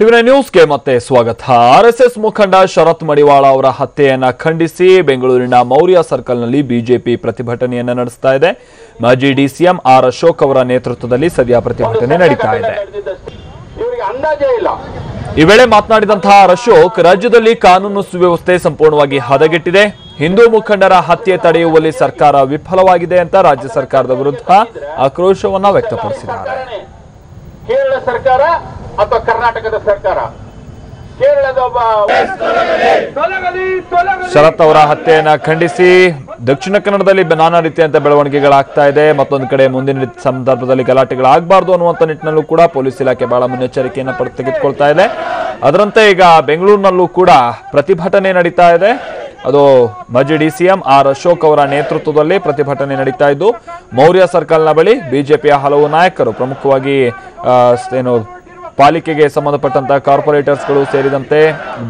TV nine ನ್ಯೂಸ್ಗೆ ಮತ್ತೆ ಸ್ವಾಗತ. ಆರ್ಎಸ್ಎಸ್ ಮುಖಂಡ ಶರತ್ ಮಡಿವಾಳ ಅವರ ಹತ್ಯೆಯನ್ನ ಖಂಡಿಸಿ ಬೆಂಗಳೂರಿನ ಮೌರ್ಯ ಸರ್ಕಲ್ನಲ್ಲಿ ಬಿಜೆಪಿ ಪ್ರತಿಭಟನೆಯನ್ನ ನಡೆಸ್ತಾ ಇದೆ. ಮಾಜಿ ಡಿಸಿಎಂ ಆರ್ ಅಶೋಕ್ ಅವರ ನೇತೃತ್ವದಲ್ಲಿ ಸದ್ಯ ಪ್ರತಿಭಟನೆ ನಡೀತಾ ಇದೆ. ಈ ವೇಳೆ ಮಾತನಾಡಿದಂತಹ ಆರ್ ಅಶೋಕ್ ರಾಜ್ಯದಲ್ಲಿ ಕಾನೂನು ಸುವ್ಯವಸ್ಥೆ ಸಂಪೂರ್ಣವಾಗಿ ಹದಗೆಟ್ಟಿದೆ. ಹಿಂದೂ ಮುಖಂಡರ ಹತ್ಯೆ ತಡೆಯುವಲ್ಲಿ ಸರ್ಕಾರ ವಿಫಲವಾಗಿದೆ ಅಂತ ರಾಜ್ಯ ಸರ್ಕಾರದ ವಿರುದ್ಧ ಆಕ್ರೋಶವನ್ನ ವ್ಯಕ್ತಪಡಿಸಿದ್ದಾರೆ. ಕೇರಳ ಸರ್ಕಾರ ಅಥವಾ ಕರ್ನಾಟಕದ ಸರ್ಕಾರ? ಕೇರಳದ ಒಬ್ಬ ಶರತ್ ಅವರ ಹತ್ಯೆಯನ್ನು ಖಂಡಿಸಿ. ದಕ್ಷಿಣ ಕನ್ನಡದಲ್ಲಿ ನಾನಾ ರೀತಿಯಂತ ಬೆಳವಣಿಗೆಗಳಾಗ್ತಾ ಇದೆ. ಮತ್ತೊಂದು ಕಡೆ ಮುಂದಿನ ಸಂದರ್ಭದಲ್ಲಿ ಗಲಾಟೆಗಳಾಗಬಾರ್ದು ಅನ್ನುವಂಥ ನಿಟ್ಟಿನಲ್ಲೂ ಕೂಡ ಪೊಲೀಸ್ ಇಲಾಖೆ ಬಹಳ ಮುನ್ನೆಚ್ಚರಿಕೆಯನ್ನು ಪಡೆದು ತೆಗೆದುಕೊಳ್ತಾ ಇದೆ. ಅದರಂತೆ ಈಗ ಬೆಂಗಳೂರಿನಲ್ಲೂ ಕೂಡ ಪ್ರತಿಭಟನೆ ನಡೀತಾ ಇದೆ. ಅದು ಮಾಜಿ ಡಿಸಿಎಂ ಆರ್ ಅಶೋಕ್ ಅವರ ನೇತೃತ್ವದಲ್ಲಿ ಪ್ರತಿಭಟನೆ ನಡೀತಾ ಇದ್ದು ಮೌರ್ಯ ಸರ್ಕಲ್ನ ಬಳಿ ಬಿಜೆಪಿಯ ಹಲವು ನಾಯಕರು ಪ್ರಮುಖವಾಗಿ ಏನು ಪಾಲಿಕೆಗೆ ಸಂಬಂಧಪಟ್ಟಂತಹ ಕಾರ್ಪೊರೇಟರ್ಸ್ಗಳು ಸೇರಿದಂತೆ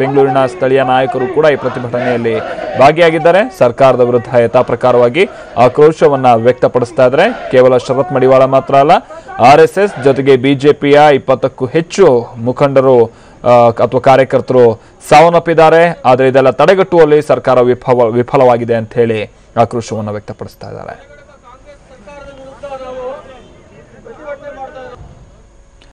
ಬೆಂಗಳೂರಿನ ಸ್ಥಳೀಯ ನಾಯಕರು ಕೂಡ ಈ ಪ್ರತಿಭಟನೆಯಲ್ಲಿ ಭಾಗಿಯಾಗಿದ್ದಾರೆ. ಸರ್ಕಾರದ ವಿರುದ್ಧ ಯಥಾಪ್ರಕಾರವಾಗಿ ಆಕ್ರೋಶವನ್ನು ವ್ಯಕ್ತಪಡಿಸ್ತಾ ಇದ್ದಾರೆ. ಕೇವಲ ಶರತ್ ಮಡಿವಾಳ ಮಾತ್ರ ಅಲ್ಲ, ಆರ್ ಜೊತೆಗೆ ಬಿಜೆಪಿಯ ಇಪ್ಪತ್ತಕ್ಕೂ ಹೆಚ್ಚು ಮುಖಂಡರು ಅಥವಾ ಕಾರ್ಯಕರ್ತರು ಸಾವನ್ನಪ್ಪಿದ್ದಾರೆ. ಆದರೆ ಇದೆಲ್ಲ ತಡೆಗಟ್ಟುವಲ್ಲಿ ಸರ್ಕಾರ ವಿಫಲ, ವಿಫಲವಾಗಿದೆ ಅಂತ ಹೇಳಿ ಆಕ್ರೋಶವನ್ನು ವ್ಯಕ್ತಪಡಿಸ್ತಾ ಇದ್ದಾರೆ.